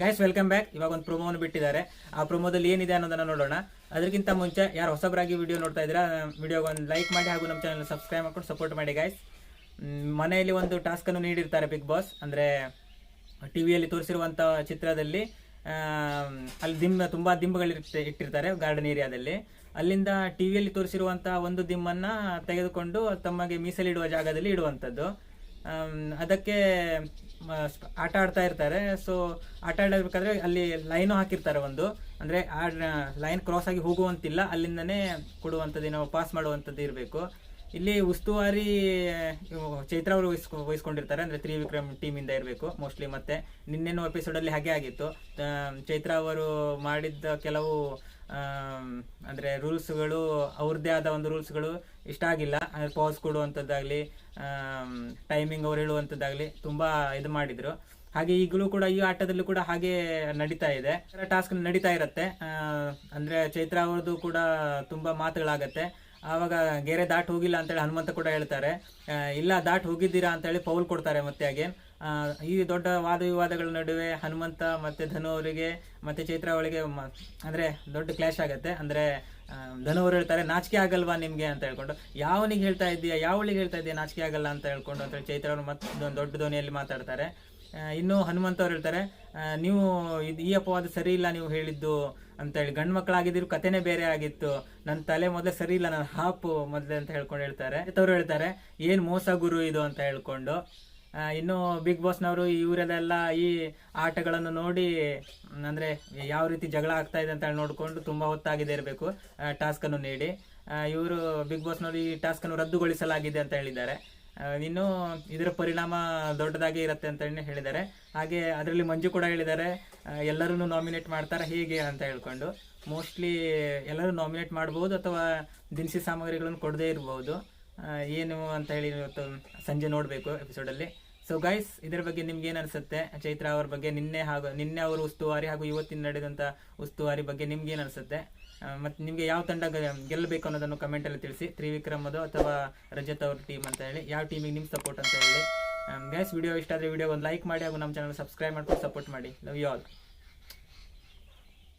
Guys welcome back ಇವಾಗ ಒಂದು ಪ್ರೊಮೋವನ್ನು ಬಿಟ್ಟಿದ್ದಾರೆ. ಆ ಪ್ರೊಮೋದಲ್ಲಿ ಏನಿದೆ ಅನ್ನೋದನ್ನ ನೋಡೋಣ. ಅದಕ್ಕಿಂತ ಮುಂಚೆ ಯಾರು ಹೊಸಬರಾಗಿ ವಿಡಿಯೋ ನೋಡ್ತಾ ಇದ್ದೀರಾ ವಿಡಿಯೋಗೆ ಒಂದು ಲೈಕ್ ಮಾಡಿ ಹಾಗೂ ನಮ್ಮ ಚಾನಲ್ ಸಬ್ಸ್ಕ್ರೈಬ್ ಮಾಡ್ಕೊಂಡು ಸಪೋರ್ಟ್ ಮಾಡಿ ಗೈಸ್ ಮನೆಯಲ್ಲಿ ಒಂದು ಟಾಸ್ಕನ್ನು ನೀಡಿರ್ತಾರೆ ಬಿಗ್ ಬಾಸ್ ಅಂದರೆ ಟಿ ವಿಯಲ್ಲಿ ತೋರಿಸಿರುವಂಥ ಚಿತ್ರದಲ್ಲಿ ಅಲ್ಲಿ ದಿಂಬ, ತುಂಬ ದಿಂಬುಗಳು ಇಟ್ಟಿರ್ತಾರೆ ಗಾರ್ಡನ್ ಏರಿಯಾದಲ್ಲಿ ಅಲ್ಲಿಂದ ಟಿ ವಿಯಲ್ಲಿ ತೋರಿಸಿರುವಂಥ ಒಂದು ದಿಂಬನ್ನು ತೆಗೆದುಕೊಂಡು ತಮಗೆ ಮೀಸಲಿಡುವ ಜಾಗದಲ್ಲಿ ಇಡುವಂಥದ್ದು ಅದಕ್ಕೆ ಆಟ ಆಡ್ತಾ ಇರ್ತಾರೆ. ಸೊ ಆಟ ಆಡಬೇಕಾದ್ರೆ ಅಲ್ಲಿ ಲೈನು ಹಾಕಿರ್ತಾರೆ ಒಂದು. ಅಂದರೆ ಆ ಲೈನ್ ಕ್ರಾಸ್ ಆಗಿ ಹೋಗುವಂತಿಲ್ಲ. ಅಲ್ಲಿಂದನೇ ಕೊಡುವಂಥದ್ದು ಏನೋ ಪಾಸ್ ಮಾಡುವಂಥದ್ದು ಇರಬೇಕು. ಇಲ್ಲಿ ಉಸ್ತುವಾರಿ ಚೈತ್ರ ಅವರು ವಹಿಸ್ಕೊ, ವಹಿಸ್ಕೊಂಡಿರ್ತಾರೆ. ಅಂದರೆ ತ್ರಿವಿಕ್ರಮ್ ಇಂದ ಇರಬೇಕು ಮೋಸ್ಟ್ಲಿ ಮತ್ತೆ. ನಿನ್ನೆನೂ ಎಪಿಸೋಡಲ್ಲಿ ಹಾಗೆ ಆಗಿತ್ತು. ಚೈತ್ರ ಅವರು ಮಾಡಿದ್ದ ಕೆಲವು ಅಂದರೆ ರೂಲ್ಸ್ಗಳು ಅವ್ರದ್ದೇ ಆದ ಒಂದು ರೂಲ್ಸ್ಗಳು ಇಷ್ಟ ಆಗಿಲ್ಲ. ಅಂದ್ರೆ ಪಾಸ್ ಕೊಡುವಂಥದ್ದಾಗಲಿ ಟೈಮಿಂಗ್ ಅವ್ರು ಹೇಳುವಂಥದ್ದಾಗಲಿ ತುಂಬಾ ಇದು ಮಾಡಿದ್ರು. ಹಾಗೆ ಈಗಲೂ ಕೂಡ ಈ ಆಟದಲ್ಲೂ ಕೂಡ ಹಾಗೆ ನಡೀತಾ ಇದೆ. ಟಾಸ್ಕ್ ನಡೀತಾ ಇರುತ್ತೆ. ಅಂದ್ರೆ ಚೈತ್ರ ಅವ್ರದ್ದು ಕೂಡ ತುಂಬಾ ಮಾತುಗಳಾಗತ್ತೆ. ಆವಾಗ ಗೆರೆ ದಾಟ್ ಹೋಗಿಲ್ಲ ಅಂತೇಳಿ ಹನುಮಂತ ಕೂಡ ಹೇಳ್ತಾರೆ. ಇಲ್ಲ, ದಾಟ್ ಹೋಗಿದ್ದೀರಾ ಅಂತೇಳಿ ಪೌಲ್ ಕೊಡ್ತಾರೆ ಮತ್ತೆ ಹಾಗೆ. ಈ ದೊಡ್ಡ ವಾದ ವಿವಾದಗಳ ನಡುವೆ ಹನುಮಂತ ಮತ್ತೆ ಧನು ಅವರಿಗೆ ಮತ್ತೆ ಚೈತ್ರ ಅವಳಿಗೆ ಅಂದ್ರೆ ದೊಡ್ಡ ಕ್ಲಾಶ್ ಆಗುತ್ತೆ. ಅಂದ್ರೆ ಧನು ಅವರು ಹೇಳ್ತಾರೆ, ನಾಚಿಕೆ ಆಗಲ್ವಾ ನಿಮ್ಗೆ ಅಂತ ಹೇಳ್ಕೊಂಡು. ಯಾವನಿಗೆ ಹೇಳ್ತಾ ಇದ್ದೀಯಾ? ಯಾವಳಿಗೆ ಹೇಳ್ತಾ ಇದ್ದೀಯಾ ನಾಚಿಕೆ ಆಗಲ್ಲ ಅಂತ ಹೇಳ್ಕೊಂಡು ಅಂತ ಹೇಳಿ ಚೈತ್ರ ಅವರು ಮತ್ತೊಂದು ದೊಡ್ಡ ಧ್ವನಿಯಲ್ಲಿ ಮಾತಾಡ್ತಾರೆ. ಇನ್ನು ಹನುಮಂತ ಅವ್ರು ಹೇಳ್ತಾರೆ ನೀವು ಇದು ಈ ಅಪವಾದ ಸರಿ ಇಲ್ಲ ನೀವು ಹೇಳಿದ್ದು ಅಂತ ಹೇಳಿ. ಗಂಡು ಮಕ್ಕಳಾಗಿದ್ರು ಕತೆನೇ ಬೇರೆ ಆಗಿತ್ತು. ನನ್ನ ತಲೆ ಮೊದಲೇ ಸರಿ ಇಲ್ಲ ನನ್ನ ಹಾಪು ಮೊದಲೇ ಅಂತ ಹೇಳ್ಕೊಂಡು ಹೇಳ್ತಾರೆ. ಅವ್ರು ಹೇಳ್ತಾರೆ, ಏನು ಮೋಸ ಗುರು ಇದು ಅಂತ ಹೇಳ್ಕೊಂಡು. ಇನ್ನು ಬಿಗ್ ಬಾಸ್ನವರು ಇವರೆಲ್ಲ ಈ ಆಟಗಳನ್ನು ನೋಡಿ ಅಂದರೆ ಯಾವ ರೀತಿ ಜಗಳ ಆಗ್ತಾ ಇದೆ ಅಂತ ಹೇಳಿ ನೋಡಿಕೊಂಡು ತುಂಬ ಹೊತ್ತಾಗಿದೆ ಇರಬೇಕು ಟಾಸ್ಕನ್ನು ನೀಡಿ. ಇವರು ಬಿಗ್ ಬಾಸ್ನವರು ಈ ಟಾಸ್ಕನ್ನು ರದ್ದುಗೊಳಿಸಲಾಗಿದೆ ಅಂತ ಹೇಳಿದ್ದಾರೆ. ಇನ್ನು ಇದರ ಪರಿಣಾಮ ದೊಡ್ಡದಾಗಿ ಇರುತ್ತೆ ಅಂತ ಹೇಳಿ ಹೇಳಿದ್ದಾರೆ. ಹಾಗೆ ಅದರಲ್ಲಿ ಮಂಜು ಕೂಡ ಹೇಳಿದ್ದಾರೆ ಎಲ್ಲರೂ ನಾಮಿನೇಟ್ ಮಾಡ್ತಾರೆ ಹೇಗೆ ಅಂತ ಹೇಳ್ಕೊಂಡು. ಮೋಸ್ಟ್ಲಿ ಎಲ್ಲರೂ ನಾಮಿನೇಟ್ ಮಾಡ್ಬೋದು ಅಥವಾ ದಿನಸಿ ಸಾಮಗ್ರಿಗಳನ್ನು ಕೊಡದೇ ಇರ್ಬೋದು. ಏನು ಅಂತ ಹೇಳಿ ಇವತ್ತು ಸಂಜೆ ನೋಡಬೇಕು ಎಪಿಸೋಡಲ್ಲಿ ಸೊ ಗೈಸ್ ಇದರ ಬಗ್ಗೆ ನಿಮ್ಗೆ ಏನು ಅನ್ಸುತ್ತೆ? ಚೈತ್ರ ಅವ್ರ ಬಗ್ಗೆ ನಿನ್ನೆ ಹಾಗೂ ನಿನ್ನೆ ಅವರು ಉಸ್ತುವಾರಿ ಹಾಗೂ ಇವತ್ತಿನ ನಡೆದಂಥ ಉಸ್ತುವಾರಿ ಬಗ್ಗೆ ನಿಮ್ಗೆ ಏನು ಅನ್ಸುತ್ತೆ? ಮತ್ತೆ ನಿಮಗೆ ಯಾವ ತಂಡ ಗೆಲ್ಲಬೇಕು ಅನ್ನೋದನ್ನು ಕಮೆಂಟಲ್ಲಿ ತಿಳಿಸಿ. ತ್ರಿವಿಕ್ರಮ್ ಅದು ಅಥವಾ ರಜತ್ ಅವ್ರ ಟೀಮ್ ಅಂತ ಹೇಳಿ. ಯಾವ ಟೀಮಿಗೆ ನಿಮ್ಮ ಸಪೋರ್ಟ್ ಅಂತ ಹೇಳಿ. ಗೈಸ್ ವಿಡಿಯೋ ಇಷ್ಟ ಆದ್ರೆ ವಿಡಿಯೋ ಒಂದು ಲೈಕ್ ಮಾಡಿ ಹಾಗೂ ನಮ್ಮ ಚಾನಲ್ ಸಬ್ಸ್ಕ್ರೈಬ್ ಮಾಡ್ಕೊಂಡು ಸಪೋರ್ಟ್ ಮಾಡಿ. Love you all